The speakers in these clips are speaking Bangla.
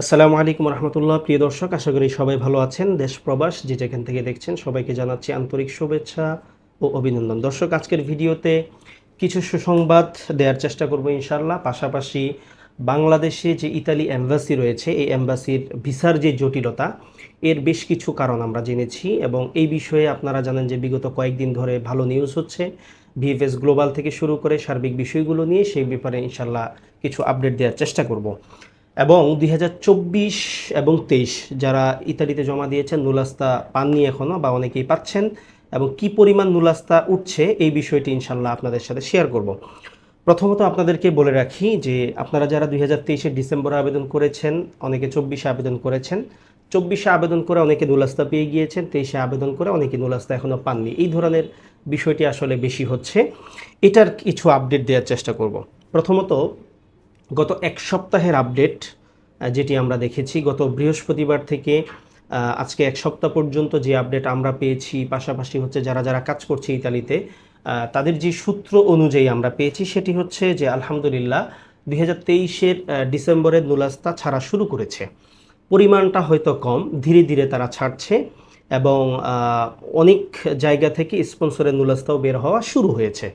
আসসালামু আলাইকুম রহমতুল্লাহ। প্রিয় দর্শক, আশা করি সবাই ভালো আছেন। দেশ প্রবাস যে যেখান থেকে দেখছেন, সবাইকে জানাচ্ছি আন্তরিক শুভেচ্ছা ও অভিনন্দন। দর্শক, আজকের ভিডিওতে কিছু সুসংবাদ দেওয়ার চেষ্টা করব ইনশাল্লাহ পাশাপাশি বাংলাদেশে যে ইতালি অ্যাম্বাসি রয়েছে, এই অ্যাম্বাসির ভিসার যে জটিলতা, এর বেশ কিছু কারণ আমরা জেনেছি এবং এই বিষয়ে আপনারা জানেন যে বিগত কয়েকদিন ধরে ভালো নিউজ হচ্ছে। ভিএফএস গ্লোবাল থেকে শুরু করে সার্বিক বিষয়গুলো নিয়ে সেই ব্যাপারে ইনশাল্লাহ কিছু আপডেট দেওয়ার চেষ্টা করব। এবং দুই হাজার চব্বিশ এবং তেইশ যারা ইতালিতে জমা দিয়েছেন, নুলাস্তা পাননি এখনও বা অনেকেই পাচ্ছেন এবং কি পরিমাণ নুলাস্তা উঠছে এই বিষয়টি ইনশাল্লাহ আপনাদের সাথে শেয়ার করব। প্রথমত আপনাদেরকে বলে রাখি যে আপনারা যারা দুই হাজার তেইশের ডিসেম্বরে আবেদন করেছেন, অনেকে চব্বিশে আবেদন করেছেন, চব্বিশে আবেদন করে অনেকে নুলাস্তা পেয়ে গিয়েছেন, তেইশে আবেদন করে অনেকে নুলাস্তা এখনও পাননি। এই ধরনের বিষয়টি আসলে বেশি হচ্ছে। এটার কিছু আপডেট দেওয়ার চেষ্টা করব। প্রথমত গত এক সপ্তাহের আপডেট যেটি আমরা দেখেছি, গত বৃহস্পতিবার থেকে আজকে এক সপ্তাহ পর্যন্ত যে আপডেট আমরা পেয়েছি, পাশাপাশি হচ্ছে যারা যারা কাজ করছে ইতালিতে তাদের যে সূত্র অনুযায়ী আমরা পেয়েছি সেটি হচ্ছে যে, আলহামদুলিল্লাহ, দুই হাজার তেইশের ডিসেম্বরের নুলাস্তা ছাড়া শুরু করেছে। পরিমাণটা হয়তো কম, ধীরে ধীরে তারা ছাড়ছে এবং অনেক জায়গা থেকে স্পন্সরের নুলাস্তাও বের হওয়া শুরু হয়েছে।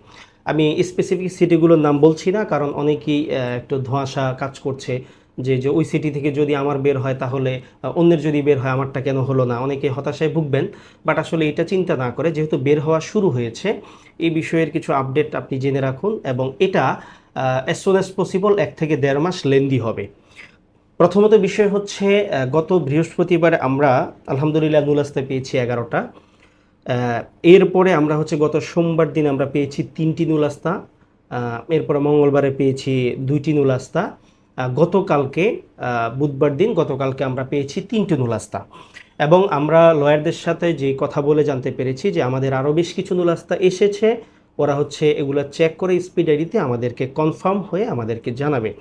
আমি স্পেসিফিক সিটিগুলোর নাম বলছি না, কারণ অনেকেই একটু ধোঁয়াশা কাজ করছে যে যে ওই সিটি থেকে যদি আমার বের হয় তাহলে অন্যের যদি বের হয় আমারটা কেন হলো না? অনেকে হতাশায় ভুগবেন বাট আসলে এটা চিন্তা না করে, যেহেতু বের হওয়া শুরু হয়েছে, এই বিষয়ের কিছু আপডেট আপনি জেনে রাখুন এবং এটা অ্যাজ সুন অ্যাজ পসিবল এক থেকে দেড় মাস লেন্দি হবে। প্রথমত বিষয় হচ্ছে গত বৃহস্পতিবার আমরা আলহামদুলিল্লাহ নুলাস্তা পেয়েছি এগারোটা। এরপরে আমরা হচ্ছে গত সোমবার দিন আমরা পেয়েছি তিনটি নুলাস্তা এরপরে মঙ্গলবারে পেয়েছি দুইটি নুলাস্তা গতকালকে বুধবার দিন গতকালকে আমরা পেয়েছি তিনটি নুলাস্তা। এবং আমরা লয়ারদের সাথে যে কথা বলে জানতে পেরেছি যে আমাদের আরও বেশ কিছু নুলাস্তা এসেছে, ওরা হচ্ছে এগুলো চেক করে স্পিড আইডিতে আমাদেরকে কনফার্ম হয়ে আমাদেরকে জানাবে।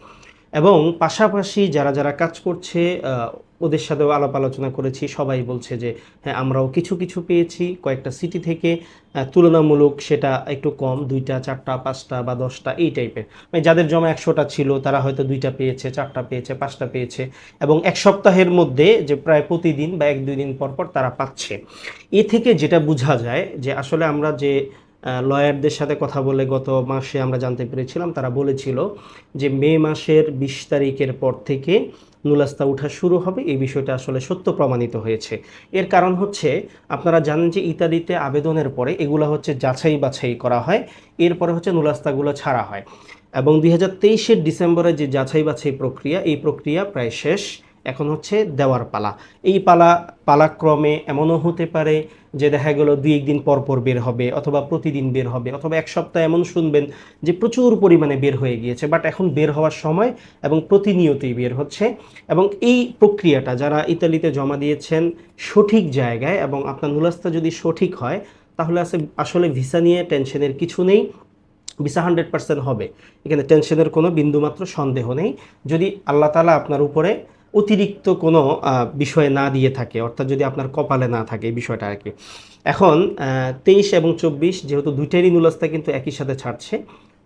এবং পাশাপাশি যারা যারা কাজ করছে ওদের সাথেও আলাপ আলোচনা করেছি। সবাই বলছে যে হ্যাঁ আমরাও কিছু কিছু পেয়েছি। কয়েকটা সিটি থেকে তুলনামূলক সেটা একটু কম, দুইটা, চারটা, পাঁচটা বা দশটা, এই টাইপের মানে যাদের জমা একশোটা ছিল, তারা হয়তো দুইটা পেয়েছে, চারটা পেয়েছে, পাঁচটা পেয়েছে। এবং এক সপ্তাহের মধ্যে যে প্রায় প্রতিদিন বা এক, দুই দিন পর পর তারা পাচ্ছে। এ থেকে যেটা বোঝা যায় যে, আসলে আমরা যে লয়ারদের সাথে কথা বলে গত মাসে আমরা জানতে পেরেছিলাম, তারা বলেছিল যে মে মাসের বিশ তারিখের পর থেকে নুলাস্তা উঠা শুরু হবে। এই বিষয়টা আসলে সত্য প্রমাণিত হয়েছে। এর কারণ হচ্ছে, আপনারা জানেন যে ইত্যাদিতে আবেদনের পরে এগুলো হচ্ছে যাচাই বাছাই করা হয়, এরপরে হচ্ছে নুলাস্তাগুলো ছাড়া হয়। এবং দুই হাজার তেইশের ডিসেম্বরে যে যাচাই বাছাই প্রক্রিয়া, এই প্রক্রিয়া প্রায় শেষ। এখন হচ্ছে দেওয়ার পালা। এই পালা, পালাক্রমে এমনও হতে পারে যে দেখা গেল দুই একদিন পর পর বের হবে অথবা প্রতিদিন বের হবে অথবা এক সপ্তাহ এমন শুনবেন যে প্রচুর পরিমাণে বের হয়ে গিয়েছে বাট এখন বের হওয়ার সময় এবং প্রতিনিয়তই বের হচ্ছে এবং এই প্রক্রিয়াটা যারা ইতালিতে জমা দিয়েছেন সঠিক জায়গায় এবং আপনার নুলাস্তা যদি সঠিক হয়, তাহলে আছে, আসলে ভিসা নিয়ে টেনশনের কিছু নেই ভিসা হান্ড্রেড পার্সেন্ট হবে। এখানে টেনশনের কোনো বিন্দুমাত্র সন্দেহ নেই। যদি আল্লাহ তালা আপনার উপরে অতিরিক্ত কোনো বিষয় না দিয়ে থাকে, অর্থাৎ যদি আপনার কপালে না থাকে এই বিষয়টা আর কি এখন তেইশ এবং চব্বিশ যেহেতু দুইটারই নুলাস্তা কিন্তু একই সাথে ছাড়ছে,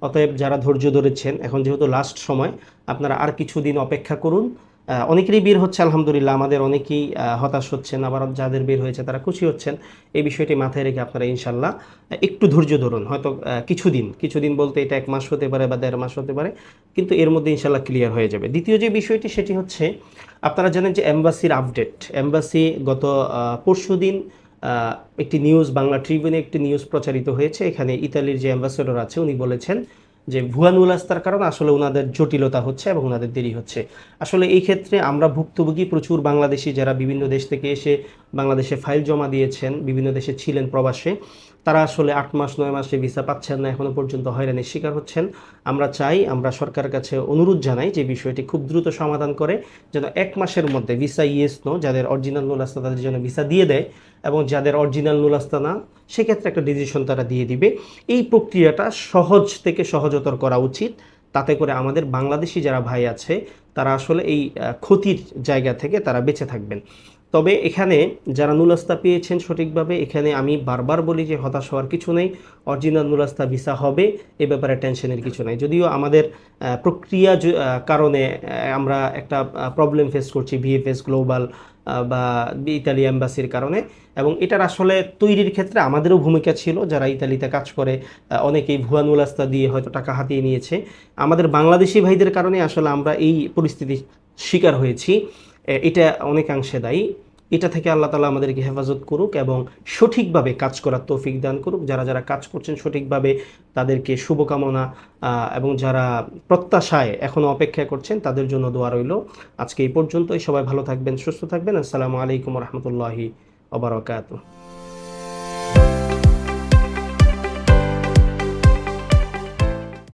অতএব যারা ধৈর্য ধরেছেন, এখন যেহেতু লাস্ট সময়, আপনারা আর কিছুদিন অপেক্ষা করুন। অনেকেরই বের হচ্ছে, আলহামদুলিল্লাহ। আমাদের অনেকেই হতাশ হচ্ছেন, আবার যাদের বের হয়েছে তারা খুশি হচ্ছেন। এই বিষয়টি মাথায় রেখে আপনারা ইনশাল্লাহ একটু ধৈর্য ধরুন। হয়তো কিছুদিন কিছুদিন বলতে এটা এক মাস হতে পারে বা দেড় মাস হতে পারে, কিন্তু এর মধ্যে ইনশাল্লাহ ক্লিয়ার হয়ে যাবে। দ্বিতীয় যে বিষয়টি, সেটি হচ্ছে, আপনারা জানেন যে এম্বাসির আপডেট। এম্বাসি গত পরশু দিন একটি নিউজ, বাংলা ট্রিবিউনে একটি নিউজ প্রচারিত হয়েছে। এখানে ইতালির যে অ্যাম্বাসেডর আছে, উনি বলেছেন যে ভুয়া নুলাস্তার কারণে আসলে ওনাদের জটিলতা হচ্ছে এবং ওনাদের দেরি হচ্ছে। আসলে এই ক্ষেত্রে আমরা ভুক্তভোগী প্রচুর বাংলাদেশি যারা বিভিন্ন দেশ থেকে এসে বাংলাদেশে ফাইল জমা দিয়েছেন, বিভিন্ন দেশে ছিলেন প্রবাসে। তারা আসলে আট মাস, নয় মাসে ভিসা পাচ্ছেন না এখনও পর্যন্ত হয়রানির শিকার হচ্ছেন। আমরা চাই, আমরা সরকারের কাছে অনুরোধ জানাই যে বিষয়টি খুব দ্রুত সমাধান করে, যেন এক মাসের মধ্যে ভিসা ইয়েস নো, যাদের অরিজিনাল নুলাস্তা তাদের জন্য ভিসা দিয়ে দেয় এবং যাদের অরিজিনাল নুলাস্তা না, সেক্ষেত্রে একটা ডিসিশন তারা দিয়ে দিবে। এই প্রক্রিয়াটা সহজ থেকে সহজতর করা উচিত। তাতে করে আমাদের বাংলাদেশি যারা ভাই আছে, তারা আসলে এই ক্ষতির জায়গা থেকে তারা বেঁচে থাকবেন। তবে এখানে যারা নুলাস্তা পেয়েছেন সঠিকভাবে, এখানে আমি বারবার বলি যে হতাশ হওয়ার কিছু নেই, অরিজিনাল নুলাস্তা ভিসা হবে, এ ব্যাপারে টেনশনের কিছু নাই। যদিও আমাদের প্রক্রিয়া কারণে আমরা একটা প্রবলেম ফেস করছি ভিএফএস গ্লোবাল বা ইতালি অ্যাম্বাসির কারণে। এবং এটার আসলে তৈরির ক্ষেত্রে আমাদেরও ভূমিকা ছিল, যারা ইতালিতে কাজ করে অনেকেই ভুয়া নুলাস্তা দিয়ে হয়তো টাকা হাতিয়ে নিয়েছে। আমাদের বাংলাদেশি ভাইদের কারণে আসলে আমরা এই পরিস্থিতির শিকার হয়েছি। এটা অনেকাংশে দায়ী। এটা থেকে আল্লাহ তালা আমাদেরকে হেফাজত করুক এবং সঠিকভাবে কাজ করার তৌফিক দান করুক। যারা যারা কাজ করছেন সঠিকভাবে তাদেরকে শুভকামনা এবং যারা প্রত্যাশায় এখনও অপেক্ষা করছেন তাদের জন্য দোয়া রইল। আজকে এই পর্যন্তই। সবাই ভালো থাকবেন, সুস্থ থাকবেন। আসসালামু আলাইকুম রহমতুল্লাহি ওবরাকাতুহ